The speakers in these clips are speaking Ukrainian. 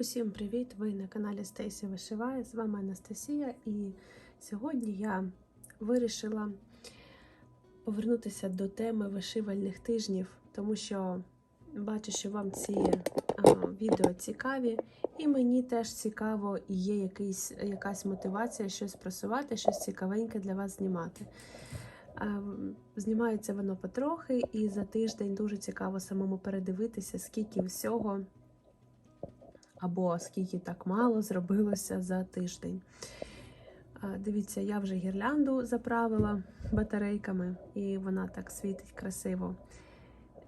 Усім привіт! Ви на каналі Стейсі Вишиває. З вами Анастасія, і сьогодні я вирішила повернутися до теми вишивальних тижнів, тому що бачу, що вам ці а, відео цікаві, і мені теж цікаво і є якийсь, якась мотивація щось просувати, щось цікавеньке для вас знімати. Знімається воно потрохи, і за тиждень дуже цікаво самому передивитися, скільки всього або скільки так мало зробилося за тиждень. Дивіться, я вже гірлянду заправила батарейками, і вона так світить красиво.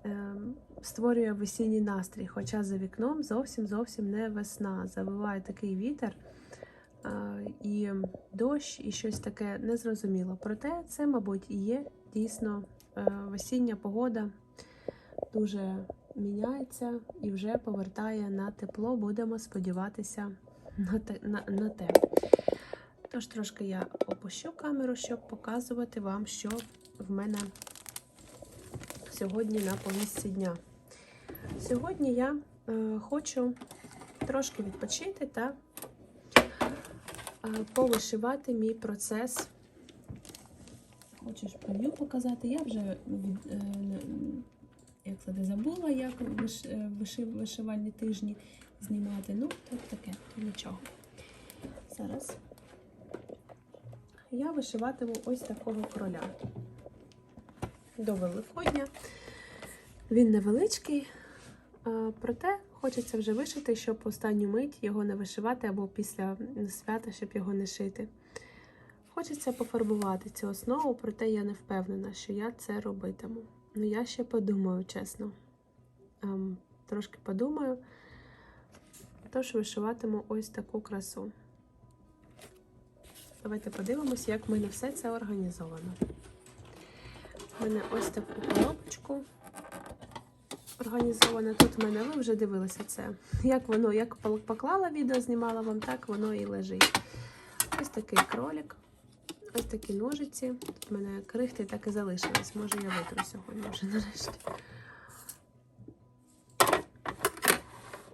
Ем, Створює весінній настрій, хоча за вікном зовсім зовсім не весна. Завиває такий вітер і дощ, і щось таке незрозуміло. Проте це, мабуть, і є дійсно е, весіння погода. Дуже міняється і вже повертає на тепло. Будемо сподіватися на те. На, на те. Тож трошки я опущу камеру, щоб показувати вам, що в мене сьогодні на повістці дня. Сьогодні я е, хочу трошки відпочити та е, повишивати мій процес. Хочеш прев'ю показати? Я вже від, е, як це забула, як е, вишив, вишивальні тижні знімати. Ну, тут таке, то нічого. Зараз я вишиватиму ось такого кроля до Великодня. Він невеличкий, проте хочеться вже вишити, щоб останню мить його не вишивати або після свята, щоб його не шити. Хочеться пофарбувати цю основу, проте я не впевнена, що я це робитиму. Ну, я ще подумаю, чесно. Ем, трошки подумаю. Тож вишиватиму ось таку красу. Давайте подивимося, як в мене все це організовано. У мене ось таку коробочку організована. Тут в мене, ви вже дивилися це. Як воно, як поклала відео, знімала вам, так воно і лежить. Ось такий кролик. Ось такі ножиці. Тут в мене крихти так і залишились. Може, я витру сьогодні вже нарешті.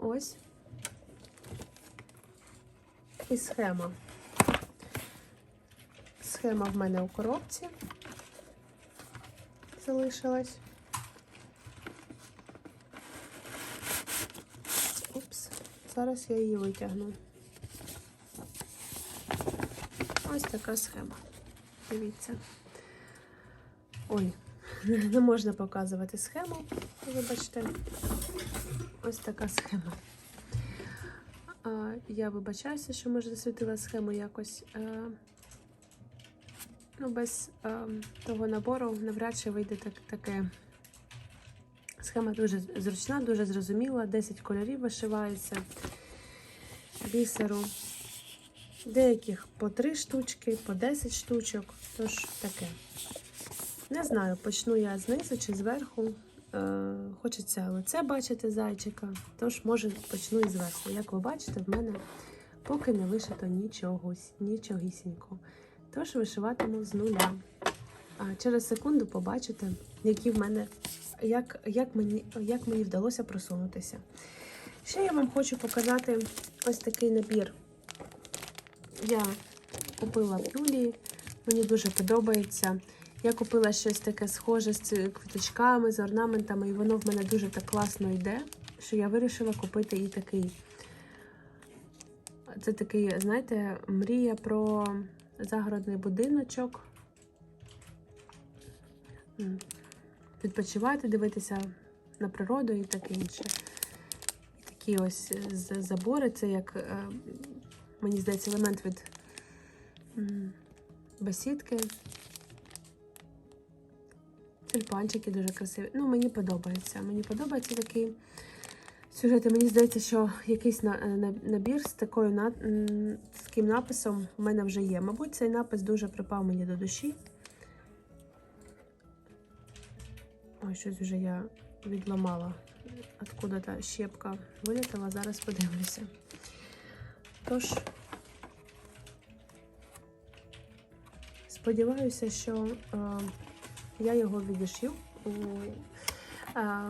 Ось. І схема. Схема в мене у коробці залишилась. Упс, зараз я її витягну. Ось така схема. Дивіться. Ой, не можна показувати схему, вибачте. Ось така схема. Я вибачаюся, що може засвітила схему якось. Е, ну, без е, того набору навряд чи вийде так, таке. Схема дуже зручна, дуже зрозуміла. 10 кольорів вишивається бісеру. Деяких по 3 штучки, по 10 штучок. Тож таке. Не знаю, почну я знизу чи зверху. Е, Хочеться лице бачити зайчика. Тож, може, почну і зверху. Як ви бачите, в мене поки не вишито нічого, нічогісінько. Тож вишиватиму з нуля. А через секунду побачите, які в мене, як, як, мені, як мені вдалося просунутися. Ще я вам хочу показати ось такий набір. Я купила в Юлії, мені дуже подобається. Я купила щось таке схоже з квіточками, з орнаментами, і воно в мене дуже так класно йде, що я вирішила купити і такий. Це такий, знаєте, мрія про загородний будиночок. Відпочивати, дивитися на природу і таке інше. Такі ось забори, це як, мені здається, елемент від бесідки. Тюльпанчики дуже красиві. Ну, мені подобається. Мені подобається такий сюжет. І мені здається, що якийсь набір з такою на... з таким написом в мене вже є. Мабуть, цей напис дуже припав мені до душі. Ой, щось вже я відламала. Откуда та щепка вилітала, зараз подивлюся. Тож, сподіваюся, що е, я його відішив. е,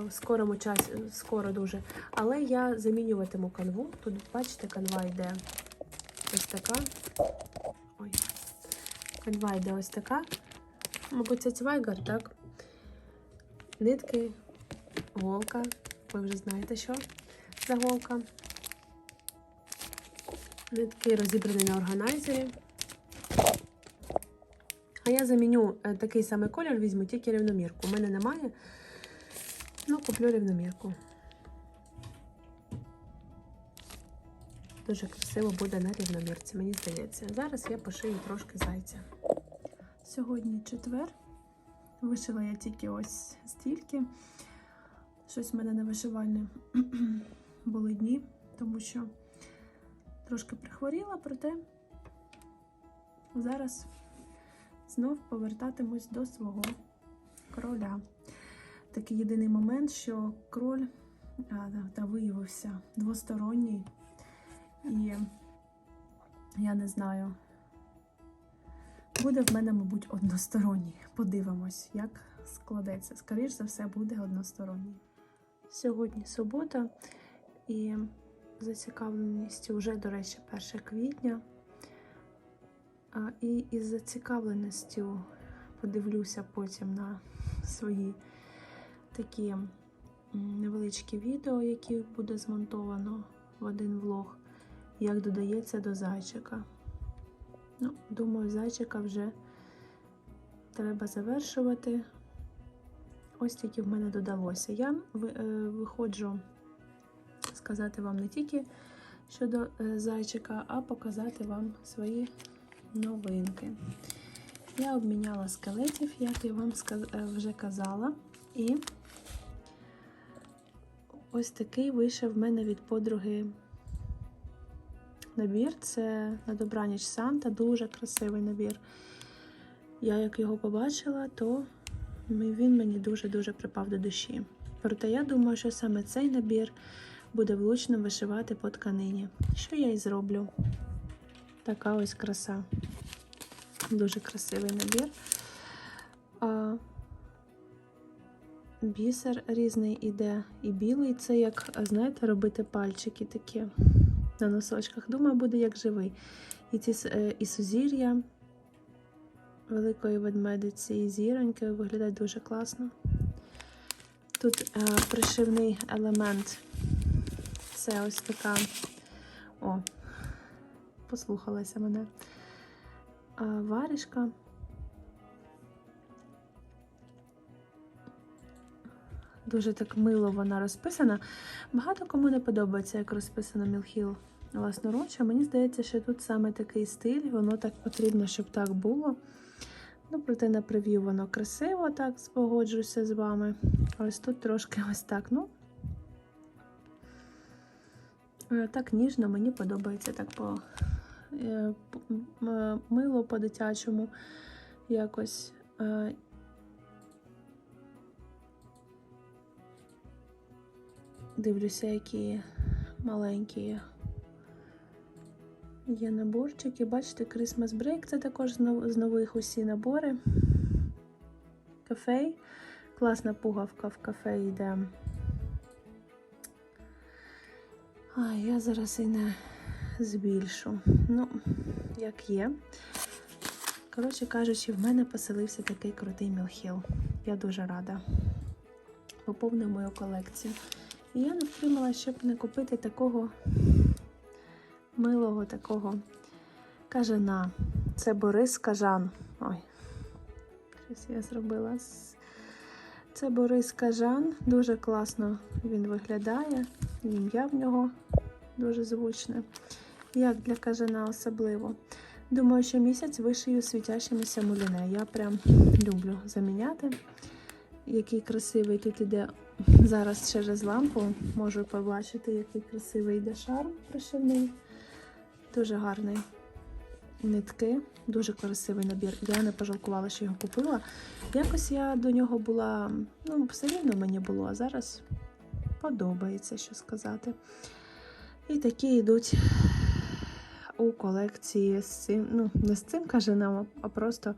в скорому часі, скоро дуже. Але я замінюватиму канву. Тут, бачите, канва йде ось така. Ой. Канва йде ось така. Мабуть, це цвайгар, так? Нитки, голка. Ви вже знаєте, що за голка. Нитки розібрані на органайзері. А я заміню е, такий самий колір, візьму тільки рівномірку. У мене немає. Ну, куплю рівномірку. Дуже красиво буде на рівномірці, мені здається. Зараз я пошию трошки зайця. Сьогодні четвер. Вишила я тільки ось стільки. Щось в мене на вишивальні були дні, тому що трошки прихворіла, проте зараз знов повертатимусь до свого короля. Такий єдиний момент, що кроль а, та- виявився двосторонній. І я не знаю, Буде в мене, мабуть, односторонній. Подивимось, як складеться. Скоріш за все, буде односторонній. Сьогодні субота і зацікавленість вже, до речі, 1 квітня. І із зацікавленістю подивлюся потім на свої такі невеличкі відео, які буде змонтовано в один влог, як додається до зайчика. Ну, думаю, зайчика вже треба завершувати. Ось тільки в мене додалося. Я е, виходжу сказати вам не тільки щодо е, зайчика, а показати вам свої новинки. Я обміняла скелетів, як я вам е, вже казала. І ось такий вийшов в мене від подруги набір. Це на добраніч Санта, дуже красивий набір. Я як його побачила, то Він мені дуже-дуже припав до душі. Проте я думаю, що саме цей набір буде влучно вишивати по тканині. Що я і зроблю? Така ось краса. Дуже красивий набір. А, бісер різний іде. І білий це як, знаєте, робити пальчики такі на носочках. Думаю, буде як живий. І ці е, і сузір'я великої ведмедиці і зіроньки виглядають дуже класно. Тут е, пришивний елемент. Це ось така. О, послухалася мене. А, варішка. Дуже так мило вона розписана. Багато кому не подобається, як розписано Мілхіл власноруч. Мені здається, що тут саме такий стиль, воно так потрібно, щоб так було. Ну, проте на прев'ю воно красиво, так спогоджуся з вами. Ось тут трошки ось так. Ну, так ніжно, мені подобається так по е, е, мило по-дитячому якось. Е, Дивлюся, які маленькі Є наборчики. Бачите, Christmas Break це також з нових усі набори. Кафей. Класна пугавка в кафе йде. А, я зараз і не збільшу. Ну, як є. Коротше кажучи, в мене поселився такий крутий мілхіл. Я дуже рада. Поповнив мою колекцію. І я не втримала, щоб не купити такого милого такого кажана. Це Борис Кажан. Ой, щось я зробила. Це Борис Кажан. Дуже класно він виглядає. І Ім'я в нього дуже звучне. Як для кажана особливо. Думаю, що місяць вишию світящимися муліне. Я прям люблю заміняти. Який красивий тут іде зараз через лампу. Можу побачити, який красивий йде шарм пришивний. Дуже гарний нитки, дуже красивий набір. Я не пожалкувала, що його купила. Якось я до нього була, ну, все рівно мені було, а зараз подобається, що сказати. І такі йдуть у колекції з цим, ну, не з цим кажаном, а просто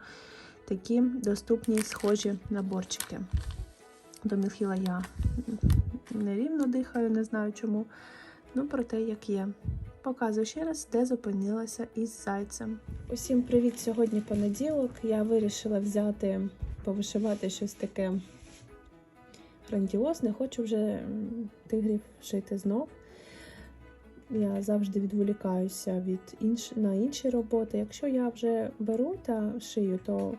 такі доступні схожі наборчики. До Мілхіла я нерівно дихаю, не знаю чому. Ну, про те, як є. Показую ще раз, де зупинилася із зайцем. Усім привіт! Сьогодні понеділок. Я вирішила взяти, повишивати щось таке грандіозне. Хочу вже тигрів шити знов. Я завжди відволікаюся від інш... на інші роботи. Якщо я вже беру та шию, то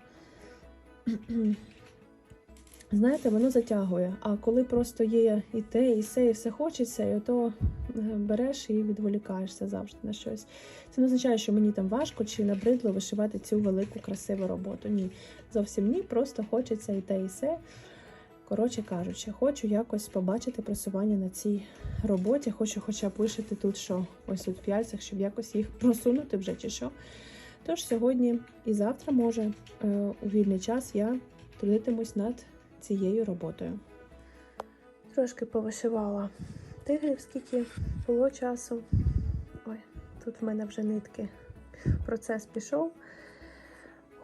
знаєте, воно затягує. А коли просто є і те, і все, і все хочеться, і то береш і відволікаєшся завжди на щось. Це не означає, що мені там важко чи набридло вишивати цю велику красиву роботу. Ні, зовсім ні, просто хочеться і те, і все. Коротше кажучи, хочу якось побачити просування на цій роботі. Хочу хоча б вишити тут, що ось тут в п'яльцях, щоб якось їх просунути вже чи що. Тож сьогодні і завтра, може, е, у вільний час я трудитимусь над цією роботою. Трошки повишивала тигрів, скільки було часу. Ой, тут в мене вже нитки. Процес пішов.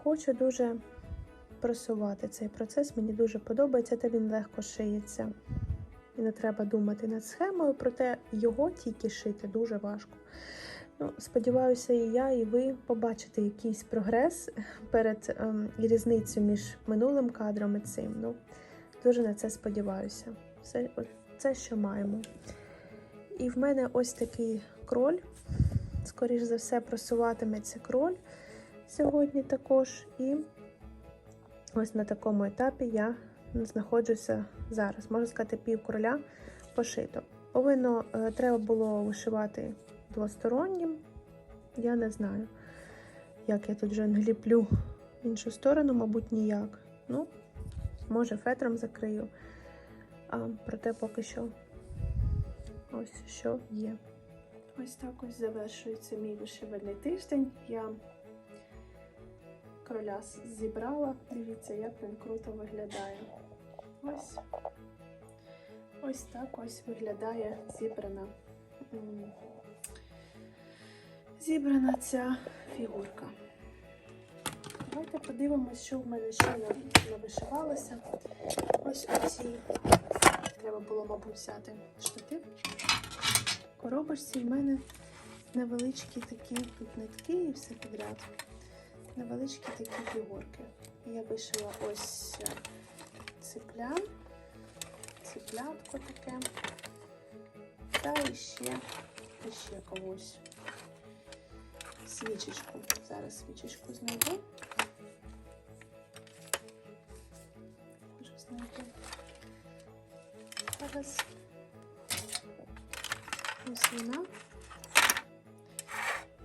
Хочу дуже просувати цей процес. Мені дуже подобається, та він легко шиється. І не треба думати над схемою, проте його тільки шити дуже важко. Ну, Сподіваюся, і я, і ви побачите якийсь прогрес перед ем, і між минулим кадром і цим. Ну, дуже на це сподіваюся. Все, це, що маємо. І в мене ось такий кроль. Скоріш за все, просуватиметься кроль сьогодні також. І ось на такому етапі я знаходжуся зараз. Можна сказати, пів кроля пошито. Повинно, е, треба було вишивати двостороннім. Я не знаю, як я тут вже наліплю іншу сторону, мабуть, ніяк. Ну, може, фетром закрию. А, проте поки що ось що є. Ось так ось завершується мій вишивальний тиждень. Я кроля зібрала. Дивіться, як він круто виглядає. Ось. Ось так ось виглядає зібрана. Зібрана ця фігурка. Давайте подивимось, що в мене ще на- навишивалося. Ось оці треба було, мабуть, взяти штатив. Коробочці в мене невеличкі такі тут нитки і все підряд. Невеличкі такі фігурки. Я вишила ось е, ципля, циплятко таке. Та іще, іще когось. Свічечку. Зараз свічечку знайду. Можу знайти. Зараз ось вона.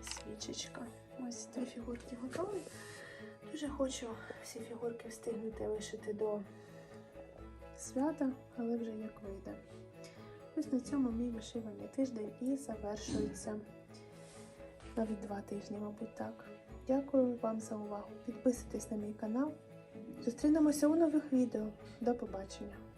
Свічечка. Ось три фігурки готові. Дуже хочу всі фігурки встигнути лишити до свята, але вже як вийде. Ось на цьому мій вишиваний тиждень і завершується. Навіть два тижні, мабуть, так. Дякую вам за увагу. Підписуйтесь на мій канал. Зустрінемося у нових відео. До побачення!